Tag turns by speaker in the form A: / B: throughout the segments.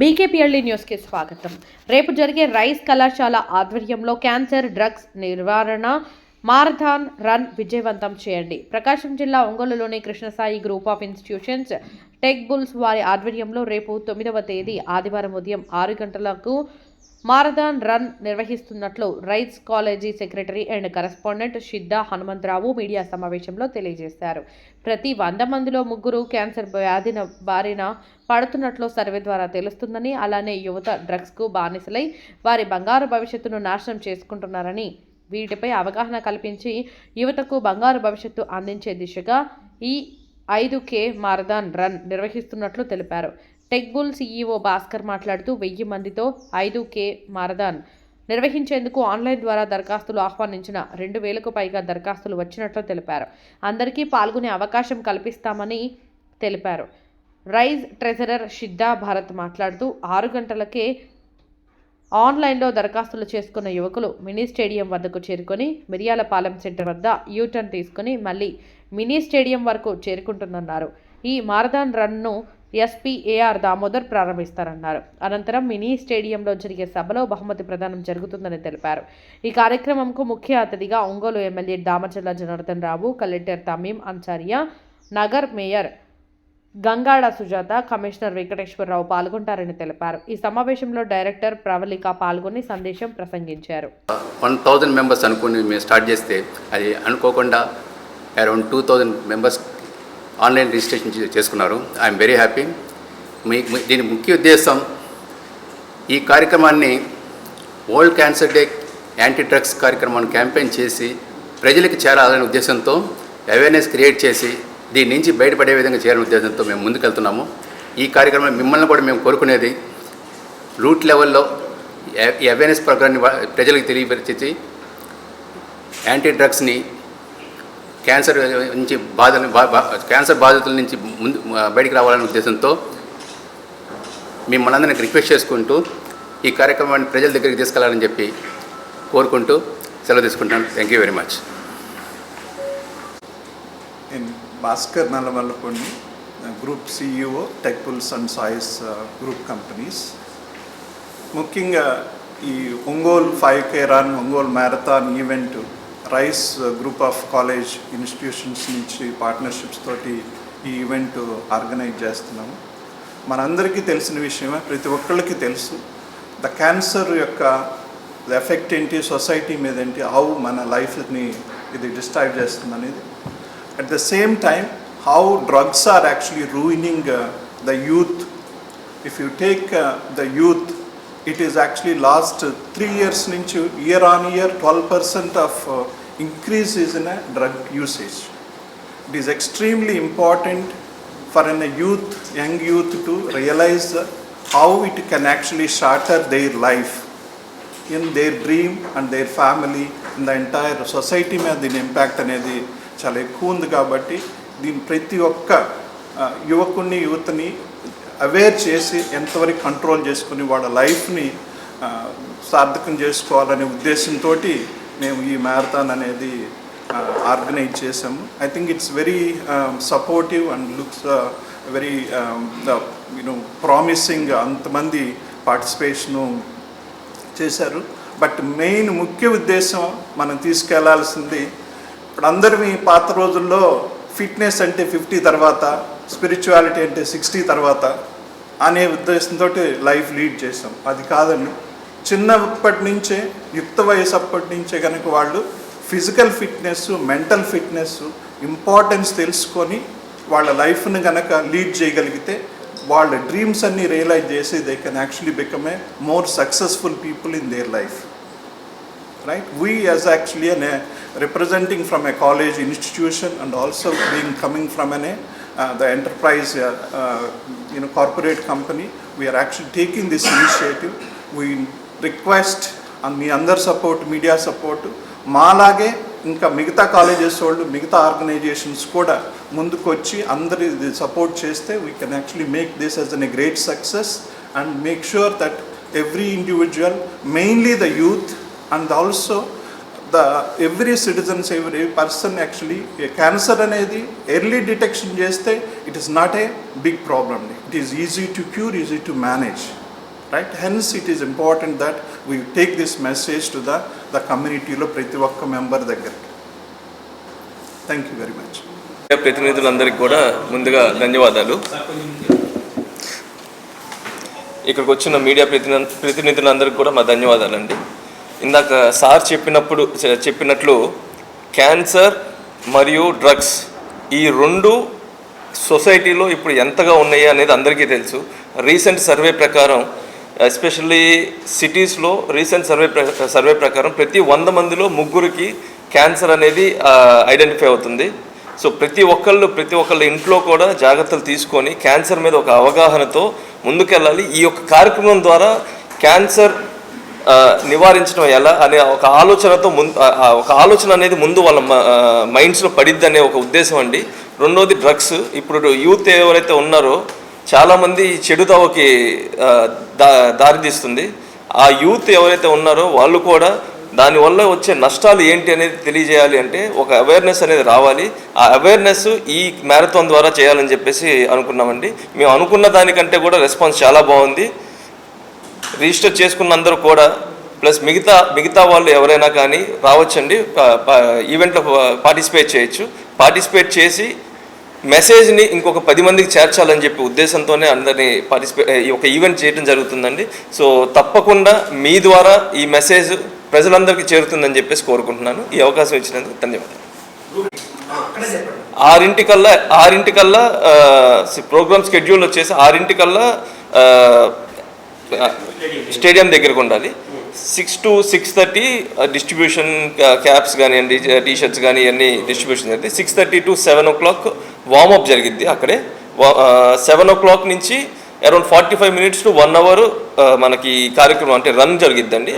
A: బీకేపీఎల్డీ న్యూస్కి స్వాగతం. రేపు జరిగే రైస్ కళాశాల ఆధ్వర్యంలో క్యాన్సర్ డ్రగ్స్ నివారణ మారథాన్ రన్ విజయవంతం చేయండి. ప్రకాశం జిల్లా ఒంగోలులోని Krishnasai group of institutions tech bulls వారి ఆధ్వర్యంలో రేపు తొమ్మిదవ తేదీ ఆదివారం ఉదయం ఆరు గంటలకు మారథాన్ రన్ నిర్వహిస్తున్నట్లు rights college secretary and correspondent Shidda Hanumantharao media సమావేశంలో తెలియజేశారు. ప్రతి వంద మందిలో ముగ్గురు క్యాన్సర్ వ్యాధిన బారిన పడుతున్నట్లు సర్వే ద్వారా తెలుస్తుందని అలానే యువత డ్రగ్స్కు బానిసలై వారి బంగారు భవిష్యత్తును నాశనం చేసుకుంటున్నారని వీటిపై అవగాహన కల్పించి యువతకు బంగారు భవిష్యత్తు అందించే దిశగా ఈ ఐదు కే మారథాన్ రన్ నిర్వహిస్తున్నట్లు తెలిపారు. టెక్బుల్ సీఈఓ భాస్కర్ మాట్లాడుతూ వెయ్యి మందితో ఐదు కే మారథాన్ నిర్వహించేందుకు ఆన్లైన్ ద్వారా దరఖాస్తులు ఆహ్వానించిన రెండు వేలకు పైగా దరఖాస్తులు వచ్చినట్లు తెలిపారు. అందరికీ పాల్గొనే అవకాశం కల్పిస్తామని తెలిపారు. రైజ్ ట్రెజరర్ షిద్దా భారత్ మాట్లాడుతూ ఆరు గంటలకే ఆన్లైన్లో దరఖాస్తులు చేసుకున్న యువకులు మినీ స్టేడియం వద్దకు చేరుకొని మిరియాలపాలెం సెంటర్ వద్ద యూటర్న్ తీసుకుని మళ్ళీ మినీ స్టేడియం వరకు చేరుకుంటుందన్నారు. ఈ మారథాన్ రన్ను ఎస్పీఏఆర్ దామోదర్ ప్రారంభిస్తారన్నారు. అనంతరం మినీ స్టేడియంలో జరిగే సభలో బహుమతి ప్రదానం జరుగుతుందని తెలిపారు. ఈ కార్యక్రమంకు ముఖ్య అతిథిగా ఒంగోలు ఎమ్మెల్యే దామచల్ల జనార్దన్ రావు కలెక్టర్ తమీం అన్సారియా నగర్ మేయర్ గంగాడ సుజాత కమిషనర్ వెంకటేశ్వరరావు పాల్గొంటారని తెలిపారు. ఈ సమావేశంలో డైరెక్టర్ ప్రవళిక పాల్గొని సందేశం ప్రసంగించారు.
B: వన్ థౌజండ్ మెంబర్స్ అనుకుని మేము స్టార్ట్ చేస్తే అది అనుకోకుండా around two thousand members online registration చేసుకున్నారు. I'm very happy. మీ దీని ముఖ్య ఉద్దేశం ఈ కార్యక్రమాన్ని world cancer day anti drugs కార్యక్రమాన్ని క్యాంపెయిన్ చేసి ప్రజలకు చేరాలనే ఉద్దేశంతో అవేర్నెస్ క్రియేట్ చేసి దీని నుంచి బయటపడే విధంగా చేయాలనే ఉద్దేశంతో మేము ముందుకెళ్తున్నాము. ఈ కార్యక్రమం మిమ్మల్ని కూడా మేము కోరుకునేది రూట్ లెవెల్లో ఈ- అవేర్నెస్ ప్రోగ్రామ్ని ప్రజలకు తెలియపరిచి యాంటీ డ్రగ్స్ని క్యాన్సర్ నుంచి బాధ బా- క్యాన్సర్ బాధితుల నుంచి ముందు బయటికి రావాలనే ఉద్దేశంతో మిమ్మల్ని అందరినీ రిక్వెస్ట్ చేసుకుంటూ ఈ కార్యక్రమాన్ని ప్రజల దగ్గరికి తీసుకెళ్ళాలని చెప్పి కోరుకుంటూ సెలవు తీసుకుంటాను thank you very much
C: Bhaskar Bhaskar group CEO techbulls and Sai's group companies. ముఖ్యంగా ఈ Ongole five K run Ongole marathon event RISE group of college institutions నుంచి పార్ట్నర్షిప్స్ తోటి ఈ ఈవెంట్ ఆర్గనైజ్ చేస్తున్నాము. మనందరికీ తెలిసిన విషయమే ప్రతి ఒక్కళ్ళకి తెలుసు ద క్యాన్సర్ యొక్క ఎఫెక్ట్ ఏంటి సొసైటీ మీద ఏంటి హౌ మన లైఫ్ని ఇది డిస్టర్బ్ చేస్తుంది అనేది. At the same time how drugs are actually ruining the youth if if take the youth it is actually last three years నుంచి year on year twelve percent of increase in a drug usage it is extremely important for a youth young youth to realize how it can actually shatter their life in their dream and their family, in the entire society మీద దీని impact అనేది చాలా ఎక్కువ ఉంది కాబట్టి దీని ప్రతి ఒక్క ఆ, యువకుని యువతని అవేర్ చేసి ఎంతవరకు కంట్రోల్ చేసుకుని వాళ్ళ లైఫ్ని ఆ, సార్థకం చేసుకోవాలనే ఉద్దేశంతో మేము ఈ మ్యారథాన్ అనేది ఆర్గనైజ్ చేసాము I think it's very supportive and looks very you know promising అంతమంది పార్టిసిపేషను చేశారు. బట్ మెయిన్ ముఖ్య ఉద్దేశం మనం తీసుకెళ్ళాల్సింది ఇప్పుడు అందరం పాత రోజుల్లో ఫిట్నెస్ అంటే ఫిఫ్టీ తర్వాత స్పిరిచువాలిటీ అంటే సిక్స్టీ తర్వాత అనే ఉద్దేశంతో లైఫ్ లీడ్ చేసాం అది కాదండి. చిన్నప్పటి నుంచే యుక్త వయసు అప్పటి నుంచే కనుక వాళ్ళు physical fitness mental fitness importance తెలుసుకొని వాళ్ళ లైఫ్ను కనుక లీడ్ చేయగలిగితే వాళ్ళ డ్రీమ్స్ అన్నీ రియలైజ్ చేసి they can actually become a more successful people in their life right we as actually an a representing from a college institution and also being coming from an a the enterprise you know corporate company we're actually taking this initiative we request మీ అందరి support media support మాలాగే ఇంకా మిగతా colleges వాళ్ళు మిగతా organisations కూడా ముందుకు వచ్చి అందరి support చేస్తే we can actually make this as an a great success and make sure that every individual mainly the youth and also the every citizens every person actually cancer అనేది early detection చేస్తే it is not a big problem it is easy to cure easy to manage right hence it is important that we take this message to the the కమ్యూనిటీలో ప్రతి ఒక్క member దగ్గరికి thank you very much
D: ప్రతినిధులందరికీ కూడా ముందుగా ధన్యవాదాలు. ఇక్కడికి వచ్చిన మీడియా ప్రతిని ప్రతినిధులందరికీ కూడా మా ధన్యవాదాలండి. ఇందాక సార్ చెప్పినప్పుడు చెప్పినట్లు క్యాన్సర్ మరియు డ్రగ్స్ ఈ రెండు సొసైటీలో ఇప్పుడు ఎంతగా ఉన్నాయి అనేది అందరికీ తెలుసు. రీసెంట్ సర్వే ప్రకారం ఎస్పెషల్లీ సిటీస్లో రీసెంట్ సర్వే సర్వే ప్రకారం ప్రతి వంద మందిలో ముగ్గురికి క్యాన్సర్ అనేది ఐడెంటిఫై అవుతుంది. సో ప్రతి ఒక్కళ్ళు ప్రతి ఒక్కళ్ళ ఇంట్లో కూడా జాగ్రత్తలు తీసుకొని క్యాన్సర్ మీద ఒక అవగాహనతో ముందుకెళ్ళాలి. ఈ యొక్క కార్యక్రమం ద్వారా క్యాన్సర్ నివారించడం ఎలా అనే ఒక ఆలోచనతో ముందు ఒక ఆలోచన అనేది ముందు వాళ్ళ మైండ్స్లో పడిద్ది అనే ఒక ఉద్దేశం అండి. రెండోది డ్రగ్స్. ఇప్పుడు యూత్ ఎవరైతే ఉన్నారో చాలామంది ఈ చెడు తావకి దా దారితీస్తుంది. ఆ యూత్ ఎవరైతే ఉన్నారో వాళ్ళు కూడా దానివల్ల వచ్చే నష్టాలు ఏంటి అనేది తెలియజేయాలి అంటే ఒక అవేర్నెస్ అనేది రావాలి. ఆ అవేర్నెస్ ఈ మ్యారథాన్ ద్వారా చేయాలని చెప్పేసి అనుకున్నామండి. మేము అనుకున్న దానికంటే కూడా రెస్పాన్స్ చాలా బాగుంది. రిజిస్టర్ చేసుకున్న అందరూ కూడా ప్లస్ మిగతా మిగతా వాళ్ళు ఎవరైనా కానీ రావచ్చండి. ఈవెంట్లో పార్టిసిపేట్ చేయొచ్చు. పార్టిసిపేట్ చేసి మెసేజ్ని ఇంకొక పది మందికి చేర్చాలని చెప్పి ఉద్దేశంతోనే అందరినీ పార్టిసిపేట్ ఈ ఒక ఈవెంట్ చేయడం జరుగుతుందండి. సో తప్పకుండా మీ ద్వారా ఈ మెసేజ్ ప్రజలందరికీ చేరుతుందని చెప్పేసి కోరుకుంటున్నాను. ఈ అవకాశం ఇచ్చినందుకు ధన్యవాదాలు. ఆరింటికల్లా ఆరింటికల్లా ప్రోగ్రామ్ షెడ్యూల్ వచ్చేసి ఆరింటికల్లా స్టేడియం దగ్గరకు ఉండాలి. Six to six thirty distribution caps కానివ్వండి టీ షర్ట్స్ కానీ ఇవన్నీ డిస్ట్రిబ్యూషన్ జరిగింది six thirty to seven o'clock warmup జరిగింది అక్కడే. సెవెన్ ఓ క్లాక్ నుంచి around forty five minutes to one hour మనకి కార్యక్రమం అంటే రన్ జరిగిద్దండి.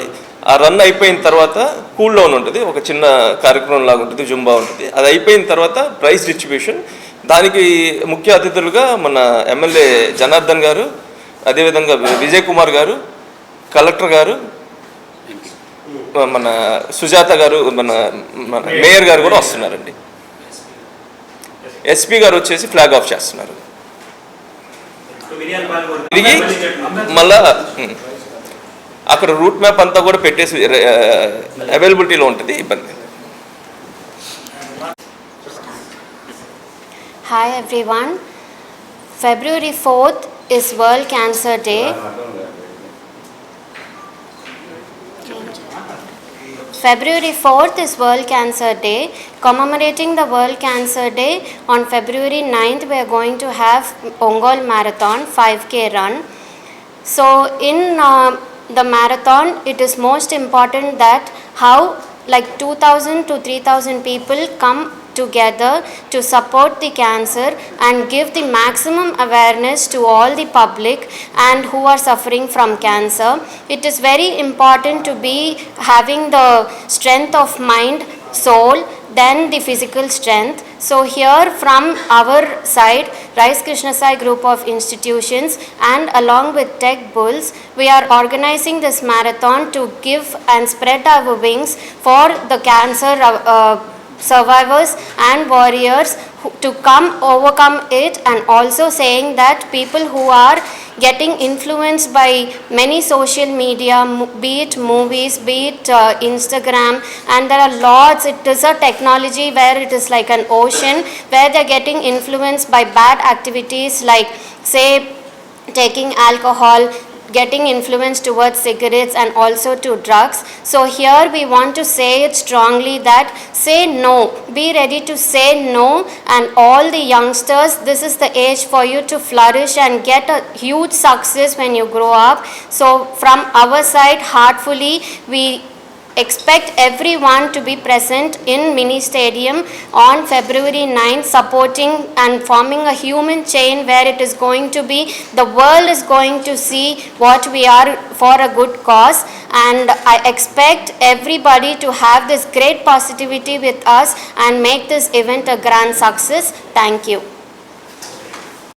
D: ఆ రన్ అయిపోయిన తర్వాత కూల్ డౌన్ ఉంటుంది ఒక చిన్న కార్యక్రమం లాగా ఉంటుంది జుంబా ఉంటుంది. అది అయిపోయిన తర్వాత ప్రైజ్ డిస్ట్రిబ్యూషన్ దానికి ముఖ్య అతిథులుగా మన ఎమ్మెల్యే జనార్దన్ గారు అదేవిధంగా విజయ్ కుమార్ గారు కలెక్టర్ గారు మన సుజాత గారు మన మన మేయర్ గారు కూడా వస్తున్నారండి. ఎస్పీ గారు వచ్చేసి ఫ్లాగ్ ఆఫ్ చేస్తున్నారు. తిరిగి మళ్ళా అక్కడ రూట్ మ్యాప్ అంతా కూడా పెట్టేసి అవైలబిలిటీలో ఉంటుంది ఇబ్బంది
E: hi everyone February fourth is world cancer day February 4th is World Cancer Day. Commemorating the World Cancer Day, on February 9th, we are going to have Ongol Marathon 5K run. So, in uh, the marathon, it is most important that how like 2000 to 3000 people come together to support the cancer and give the maximum awareness to all the public and who are suffering from cancer. It is very important to be having the strength of mind soul then the physical strength. So here from our side rice krishna sai group of institutions and along with tech bulls we are organizing this marathon to give and spread our wings for the cancer uh, survivors and warriors to come overcome it and also saying that people who are getting influenced by many social media be it movies be it uh, instagram and there are lots it is a technology where it is like an ocean where they're getting influenced by bad activities like say taking alcohol getting influenced towards cigarettes and also to drugs. So here we want to say it strongly that say no. Be ready to say no. And all the youngsters this is the age for you to flourish and get a huge success when you grow up. So from our side heartfully we expect everyone to be present in mini stadium on february 9th supporting and forming a human chain where it is going to be the world is going to see what we are for a good cause. And i expect everybody to have this great positivity with us and make this event a grand success. Thank you